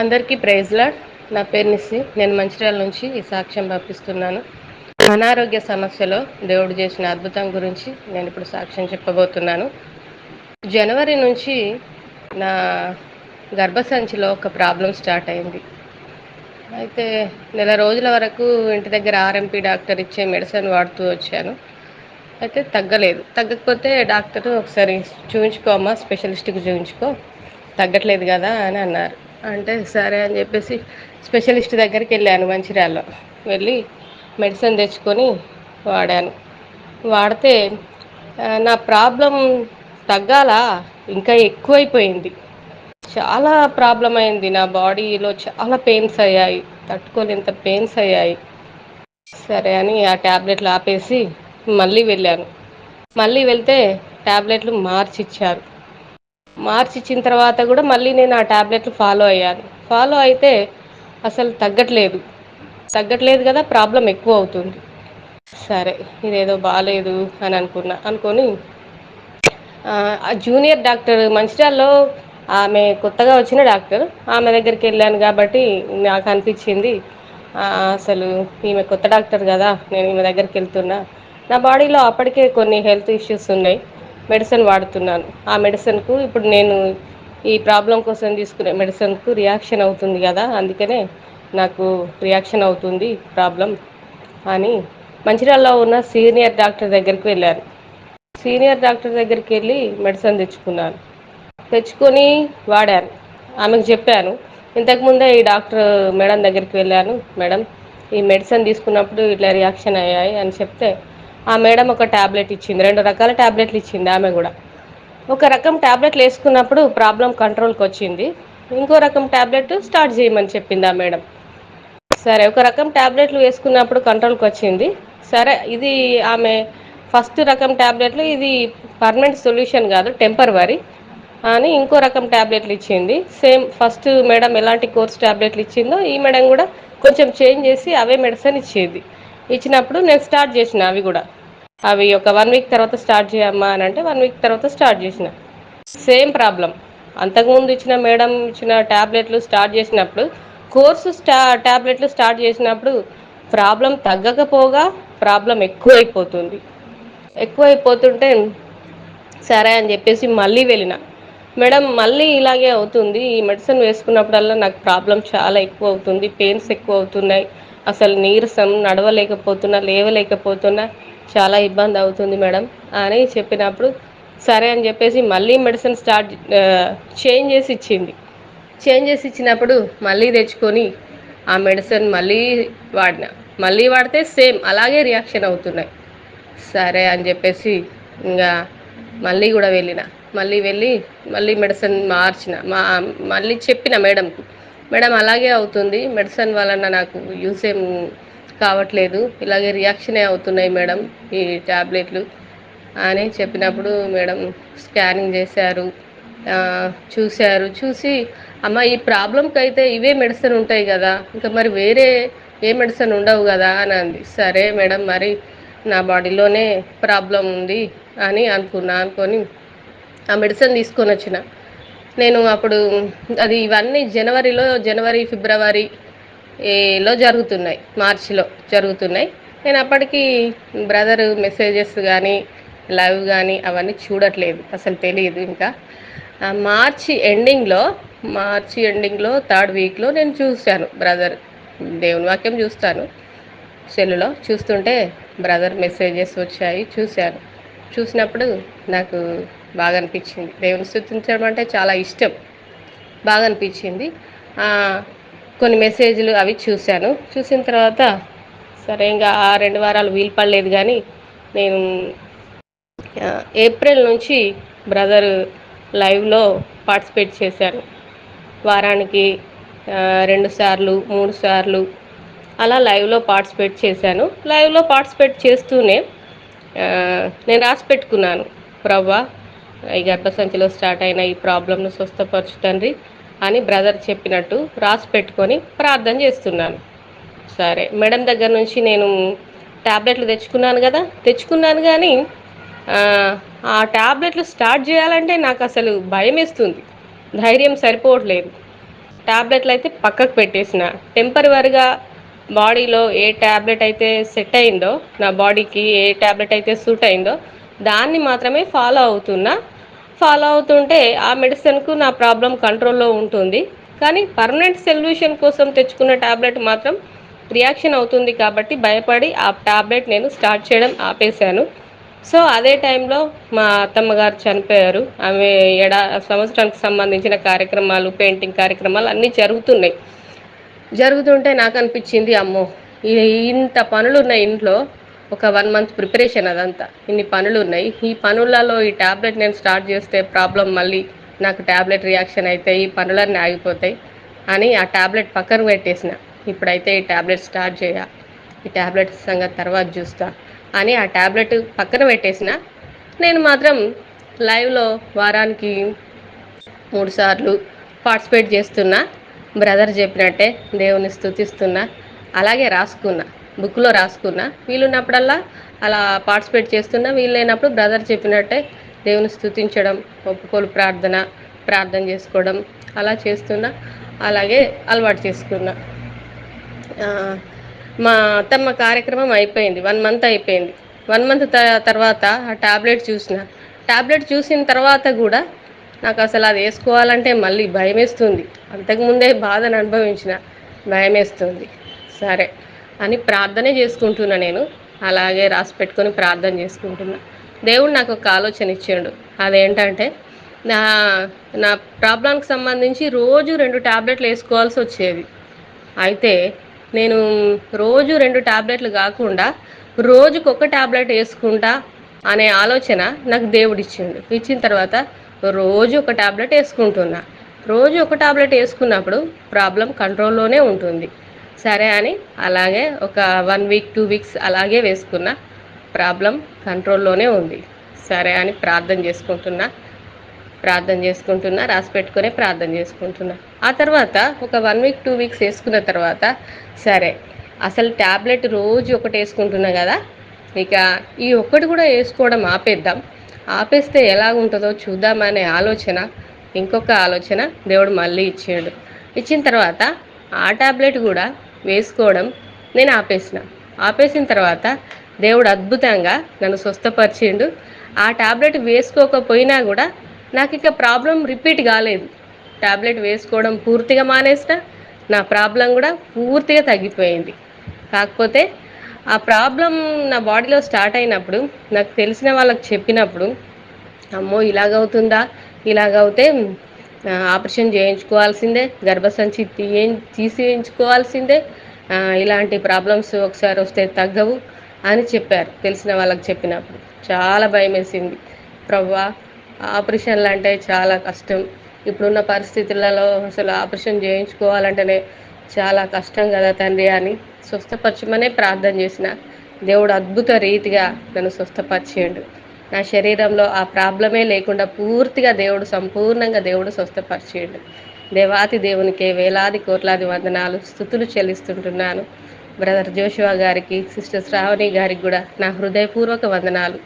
అందరికీ ప్రైజ్లాడ్ నా పేరు నిస్సి. నేను మంచిర్యాల నుంచి ఈ సాక్ష్యం పంపిస్తున్నాను అనారోగ్య సమస్యలో దేవుడు చేసిన అద్భుతం గురించి నేను ఇప్పుడు సాక్ష్యం చెప్పబోతున్నాను. జనవరి నుంచి నా గర్భసంచిలో ఒక ప్రాబ్లం స్టార్ట్ అయింది. అయితే నెల రోజుల వరకు ఇంటి దగ్గర ఆర్ఎంపీ డాక్టర్ ఇచ్చే మెడిసిన్ వాడుతూ వచ్చాను. అయితే తగ్గలేదు. తగ్గకపోతే డాక్టర్ ఒకసారి చూపించుకోమా స్పెషలిస్ట్కి చూపించుకో తగ్గట్లేదు కదా అని అన్నారు. అంటే సరే అని చెప్పేసి స్పెషలిస్ట్ దగ్గరికి వెళ్ళాను మంచిర్యాలలో. వెళ్ళి మెడిసిన్ తెచ్చుకొని వాడాను. వాడితే నా ప్రాబ్లం తగ్గాల? ఇంకా ఎక్కువైపోయింది. చాలా ప్రాబ్లం అయింది నా బాడీలో. చాలా పెయిన్స్ అయ్యాయి. తట్టుకోలేంత పెయిన్స్ అయ్యాయి. సరే అని ఆ ట్యాబ్లెట్లు ఆపేసి మళ్ళీ వెళ్ళాను. మళ్ళీ వెళ్తే ట్యాబ్లెట్లు మార్చి మార్చిచ్చిన మార్చి ఇచ్చిన తర్వాత కూడా మళ్ళీ నేను ఆ ట్యాబ్లెట్లు ఫాలో అయ్యాను. ఫాలో అయితే అసలు తగ్గట్లేదు. తగ్గట్లేదు కదా ప్రాబ్లం ఎక్కువ అవుతుంది. సరే ఇదేదో బాగాలేదు అని అనుకున్నా. అనుకొని ఆ జూనియర్ డాక్టర్ మంచిర్యాలలో ఆమె కొత్తగా వచ్చిన డాక్టర్. ఆమె దగ్గరికి వెళ్ళాను కాబట్టి నాకు అనిపించింది అసలు ఈమె కొత్త డాక్టర్ కదా నేను ఈమె దగ్గరికి వెళ్తున్నా. నా బాడీలో అప్పటికే కొన్ని హెల్త్ ఇష్యూస్ ఉన్నాయి. మెడిసిన్ వాడుతున్నాను. ఆ మెడిసిన్కు ఇప్పుడు నేను ఈ ప్రాబ్లం కోసం తీసుకునే మెడిసిన్కు రియాక్షన్ అవుతుంది కదా అందుకనే నాకు రియాక్షన్ అవుతుంది ప్రాబ్లం అని మంచిర్యాలలో ఉన్న సీనియర్ డాక్టర్ దగ్గరికి వెళ్ళాను. సీనియర్ డాక్టర్ దగ్గరికి వెళ్ళి మెడిసిన్ తెచ్చుకున్నాను. తెచ్చుకొని వాడాను. ఆమెకు చెప్పాను ఇంతకుముందే ఈ డాక్టర్ మేడం దగ్గరికి వెళ్ళాను మేడం ఈ మెడిసిన్ తీసుకున్నప్పుడు ఇట్లా రియాక్షన్ అయ్యాయి అని చెప్తే ఆ మేడం ఒక ట్యాబ్లెట్ ఇచ్చింది. రెండు రకాల ట్యాబ్లెట్లు ఇచ్చింది ఆమె కూడా. ఒక రకం ట్యాబ్లెట్లు వేసుకున్నప్పుడు ప్రాబ్లం కంట్రోల్కి వచ్చింది. ఇంకో రకం ట్యాబ్లెట్ స్టార్ట్ చేయమని చెప్పింది ఆ మేడం. సరే ఒక రకం ట్యాబ్లెట్లు వేసుకున్నప్పుడు కంట్రోల్కి వచ్చింది. సరే ఇది ఆమె ఫస్ట్ రకం ట్యాబ్లెట్లు ఇది పర్మనెంట్ సొల్యూషన్ కాదు టెంపరవరీ అని ఇంకో రకం ట్యాబ్లెట్లు ఇచ్చింది. సేమ్ ఫస్ట్ మేడం ఎలాంటి కోర్స్ ట్యాబ్లెట్లు ఇచ్చిందో ఈ మేడం కూడా కొంచెం చేంజ్ చేసి అవే మెడిసిన్ ఇచ్చేది. ఇచ్చినప్పుడు నేను స్టార్ట్ చేసిన అవి కూడా. అవి ఒక వన్ వీక్ తర్వాత స్టార్ట్ చేయమ్మా అని అంటే వన్ వీక్ తర్వాత స్టార్ట్ చేసిన. సేమ్ ప్రాబ్లం అంతకుముందు ఇచ్చిన మేడం ఇచ్చిన ట్యాబ్లెట్లు స్టార్ట్ చేసినప్పుడు కోర్సు స్టా ట్యాబ్లెట్లు స్టార్ట్ చేసినప్పుడు ప్రాబ్లం తగ్గకపోగా ప్రాబ్లం ఎక్కువైపోతుంది. ఎక్కువైపోతుంటే సరే అని చెప్పేసి మళ్ళీ వెళ్ళిన. మేడం మళ్ళీ ఇలాగే అవుతుంది. ఈ మెడిసిన్ వేసుకున్నప్పుడల్లా నాకు ప్రాబ్లం చాలా ఎక్కువ అవుతుంది పెయిన్స్ ఎక్కువ అవుతున్నాయి అసలు నీరసం నడవలేకపోతున్నా లేవలేకపోతున్నా. చాలా ఇబ్బంది అవుతుంది మేడం అని చెప్పినప్పుడు సరే అని చెప్పేసి మళ్ళీ మెడిసిన్ స్టార్ట్ చేంజ్ చేసి ఇచ్చింది. చేంజ్ చేసి ఇచ్చినప్పుడు మళ్ళీ తెచ్చుకొని ఆ మెడిసిన్ మళ్ళీ వాడిన. మళ్ళీ వాడితే సేమ్ అలాగే రియాక్షన్ అవుతున్నాయి. సరే అని చెప్పేసి ఇంకా మళ్ళీ కూడా వెళ్ళిన. మళ్ళీ వెళ్ళి మళ్ళీ మెడిసిన్ మార్చిన. మా మళ్ళీ చెప్పిన మేడంకు. మేడం అలాగే అవుతుంది. మెడిసిన్ వలన నాకు యూస్ ఏం కావట్లేదు. ఇలాగే రియాక్షనే అవుతున్నాయి మేడం ఈ ట్యాబ్లెట్లు అని చెప్పినప్పుడు మేడం స్కానింగ్ చేశారు. చూశారు. చూసి అమ్మ ఈ ప్రాబ్లంకి అయితే ఇవే మెడిసిన్ ఉంటాయి కదా. ఇంకా మరి వేరే ఏ మెడిసిన్ ఉండవు కదా? అని అంది. సరే మేడం మరి నా బాడీలోనే ప్రాబ్లం ఉంది అని అనుకున్నా అనుకొని ఆ మెడిసిన్ తీసుకొని వచ్చిన. నేను అప్పుడు అది ఇవన్నీ జనవరిలో జనవరి ఫిబ్రవరి ఏలో జరుగుతున్నాయి మార్చిలో జరుగుతున్నాయి. నేను అప్పటికి బ్రదర్ మెసేజెస్ కానీ లైవ్ కానీ అవన్నీ చూడట్లేదు అసలు తెలియదు ఇంకా. మార్చి ఎండింగ్లో మార్చి ఎండింగ్లో థర్డ్ వీక్లో నేను చూశాను బ్రదర్ దేవుని వాక్యం చూస్తాను. సెల్లులో చూస్తుంటే బ్రదర్ మెసేజెస్ వచ్చాయి చూశాను. చూసినప్పుడు నాకు బాగా అనిపించింది. దేవుని స్థుతించడం అంటే చాలా ఇష్టం. బాగా అనిపించింది. కొన్ని మెసేజ్లు అవి చూశాను. చూసిన తర్వాత సరే ఇంకా ఆ రెండు వారాలు వీలు పడలేదు కానీ నేను ఏప్రిల్ నుంచి బ్రదర్ లైవ్లో పార్టిసిపేట్ చేశాను వారానికి రెండు సార్లు మూడు సార్లు అలా లైవ్లో పార్టిసిపేట్ చేశాను. లైవ్లో పార్టిసిపేట్ చేస్తూనే నేను రాసి పెట్టుకున్నాను. ప్రవ్వా ఈ గర్భసంచిలో స్టార్ట్ అయిన ఈ ప్రాబ్లంను స్వస్థపరచు తండ్రి. అని బ్రదర్ చెప్పినట్టు రాసి పెట్టుకొని ప్రార్థన చేస్తున్నాను. సరే మేడం దగ్గర నుంచి నేను ట్యాబ్లెట్లు తెచ్చుకున్నాను కదా? తెచ్చుకున్నాను కానీ ఆ, ట్యాబ్లెట్లు స్టార్ట్ చేయాలంటే నాకు అసలు భయం వేస్తుంది. ధైర్యం సరిపోవట్లేదు. టాబ్లెట్లు అయితే పక్కకు పెట్టేసిన. టెంపరవరిగా బాడీలో ఏ ట్యాబ్లెట్ అయితే సెట్ అయిందో నా బాడీకి ఏ ట్యాబ్లెట్ అయితే సూట్ అయిందో దాన్ని మాత్రమే ఫాలో అవుతున్నా. ఫాలో అవుతుంటే ఆ మెడిసిన్కు నా ప్రాబ్లం కంట్రోల్లో ఉంటుంది. కానీ పర్మనెంట్ సొల్యూషన్ కోసం తెచ్చుకున్న ట్యాబ్లెట్ మాత్రం రియాక్షన్ అవుతుంది కాబట్టి భయపడి ఆ ట్యాబ్లెట్ నేను స్టార్ట్ చేయడం ఆపేశాను. సో అదే టైంలో మా అత్తమ్మ గారు చనిపోయారు. ఆమె ఎడా సంవత్సరానికి సంబంధించిన కార్యక్రమాలు పెయింటింగ్ కార్యక్రమాలు అన్నీ జరుగుతున్నాయి. జరుగుతుంటే నాకు అనిపించింది అమ్మో! ఇంత పనులు ఉన్నాయి ఇంట్లో ఒక వన్ మంత్ ప్రిపరేషన్ అదంతా. ఇన్ని పనులు ఉన్నాయి ఈ పనులలో ఈ ట్యాబ్లెట్ నేను స్టార్ట్ చేస్తే ప్రాబ్లం మళ్ళీ నాకు ట్యాబ్లెట్ రియాక్షన్ అయితే ఈ పనులన్నీ ఆగిపోతాయి అని ఆ ట్యాబ్లెట్ పక్కన పెట్టేసిన. ఇప్పుడైతే ఈ ట్యాబ్లెట్ స్టార్ట్ చేయ ఈ ట్యాబ్లెట్ సంగతి తర్వాత చూస్తా అని ఆ ట్యాబ్లెట్ పక్కన పెట్టేసిన. నేను మాత్రం లైవ్లో వారానికి మూడు సార్లు పార్టిసిపేట్ చేస్తున్నా. బ్రదర్ చెప్పినట్టే దేవుని స్థుతిస్తున్నా అలాగే రాసుకున్నా. బుక్లో రాసుకున్నా. వీలున్నప్పుడల్లా అలా పార్టిసిపేట్ చేస్తున్నా. వీలైనప్పుడు బ్రదర్ చెప్పినట్టే దేవుని స్తుతించడం ఒప్పుకోలు ప్రార్థన ప్రార్థన చేసుకోవడం అలా చేస్తున్నా. అలాగే అలవాటు చేసుకున్నా. మా అత్తమ్మ కార్యక్రమం అయిపోయింది. వన్ మంత్ అయిపోయింది. వన్ మంత్ తర్వాత ఆ టాబ్లెట్ చూసిన. ట్యాబ్లెట్ చూసిన తర్వాత కూడా నాకు అసలు అది వేసుకోవాలంటే మళ్ళీ భయం వేస్తుంది అంతకుముందే బాధను అనుభవించిన. భయం వేస్తుంది సరే. అని ప్రార్థనే చేసుకుంటున్నా నేను. అలాగే రాసి పెట్టుకొని ప్రార్థన చేసుకుంటున్నా. దేవుడు నాకు ఒక ఆలోచన ఇచ్చాడు. అదేంటంటే నా నా ప్రాబ్లంకి సంబంధించి రోజు రెండు టాబ్లెట్లు వేసుకోవాల్సి వచ్చేది. అయితే నేను రోజు రెండు టాబ్లెట్లు కాకుండా రోజుకు ఒక టాబ్లెట్ వేసుకుంటా అనే ఆలోచన నాకు దేవుడు ఇచ్చిండు. ఇచ్చిన తర్వాత రోజు ఒక టాబ్లెట్ వేసుకుంటున్నా. రోజు ఒక టాబ్లెట్ వేసుకున్నప్పుడు ప్రాబ్లం కంట్రోల్లోనే ఉంటుంది. సరే అని అలాగే ఒక వన్ వీక్ టూ వీక్స్ అలాగే వేసుకున్న ప్రాబ్లం కంట్రోల్లోనే ఉంది. సరే అని ప్రార్థన చేసుకుంటున్నా ప్రార్థన చేసుకుంటున్నా రాసి పెట్టుకునే ప్రార్థన చేసుకుంటున్నా. ఆ తర్వాత ఒక వన్ వీక్ టూ వీక్స్ వేసుకున్న తర్వాత సరే అసలు ట్యాబ్లెట్ రోజు ఒకటి వేసుకుంటున్నా కదా ఇక ఈ ఒక్కటి కూడా వేసుకోవడం ఆపేద్దాం. ఆపేస్తే ఎలా ఉంటుందో చూద్దామనే ఆలోచన ఇంకొక ఆలోచన దేవుడు మళ్ళీ ఇచ్చాడు. ఇచ్చిన తర్వాత ఆ ట్యాబ్లెట్ కూడా వేసుకోవడం నేను ఆపేసిన. ఆపేసిన తర్వాత దేవుడు అద్భుతంగా నన్ను స్వస్థపరిచిండు. ఆ టాబ్లెట్ వేసుకోకపోయినా కూడా నాకు ఇక ప్రాబ్లం రిపీట్ కాలేదు. టాబ్లెట్ వేసుకోవడం పూర్తిగా మానేసిన. నా ప్రాబ్లం కూడా పూర్తిగా తగ్గిపోయింది. కాకపోతే ఆ ప్రాబ్లం నా బాడీలో స్టార్ట్ అయినప్పుడు నాకు తెలిసిన వాళ్ళకి చెప్పినప్పుడు అమ్మో ఇలాగవుతుందా? ఇలాగవుతే ఆపరేషన్ చేయించుకోవాల్సిందే గర్భసంచి తీయ తీసేయించుకోవాల్సిందే. ఇలాంటి ప్రాబ్లమ్స్ ఒకసారి వస్తే తగ్గవు అని చెప్పారు తెలిసిన వాళ్ళకి చెప్పినప్పుడు. చాలా భయం వేసింది. ప్రవ్వా ఆపరేషన్లు అంటే చాలా కష్టం. ఇప్పుడున్న పరిస్థితులలో అసలు ఆపరేషన్ చేయించుకోవాలంటేనే చాలా కష్టం కదా తండ్రి అని స్వస్థపరచమనే ప్రార్థన చేసిన. దేవుడు అద్భుత రీతిగా నన్ను స్వస్థపరిచేయండు నా శరీరంలో ఆ ప్రాబ్లమే లేకుండా పూర్తిగా దేవుడు సంపూర్ణంగా దేవుడు స్వస్థపరిచేయండి. దేవాతి దేవునికి వేలాది కోట్లాది వందనాలు స్థుతులు చెల్లిస్తుంటున్నాను. బ్రదర్ జోషువా గారికి సిస్టర్ శ్రావణి గారికి కూడా నా హృదయపూర్వక వందనాలు.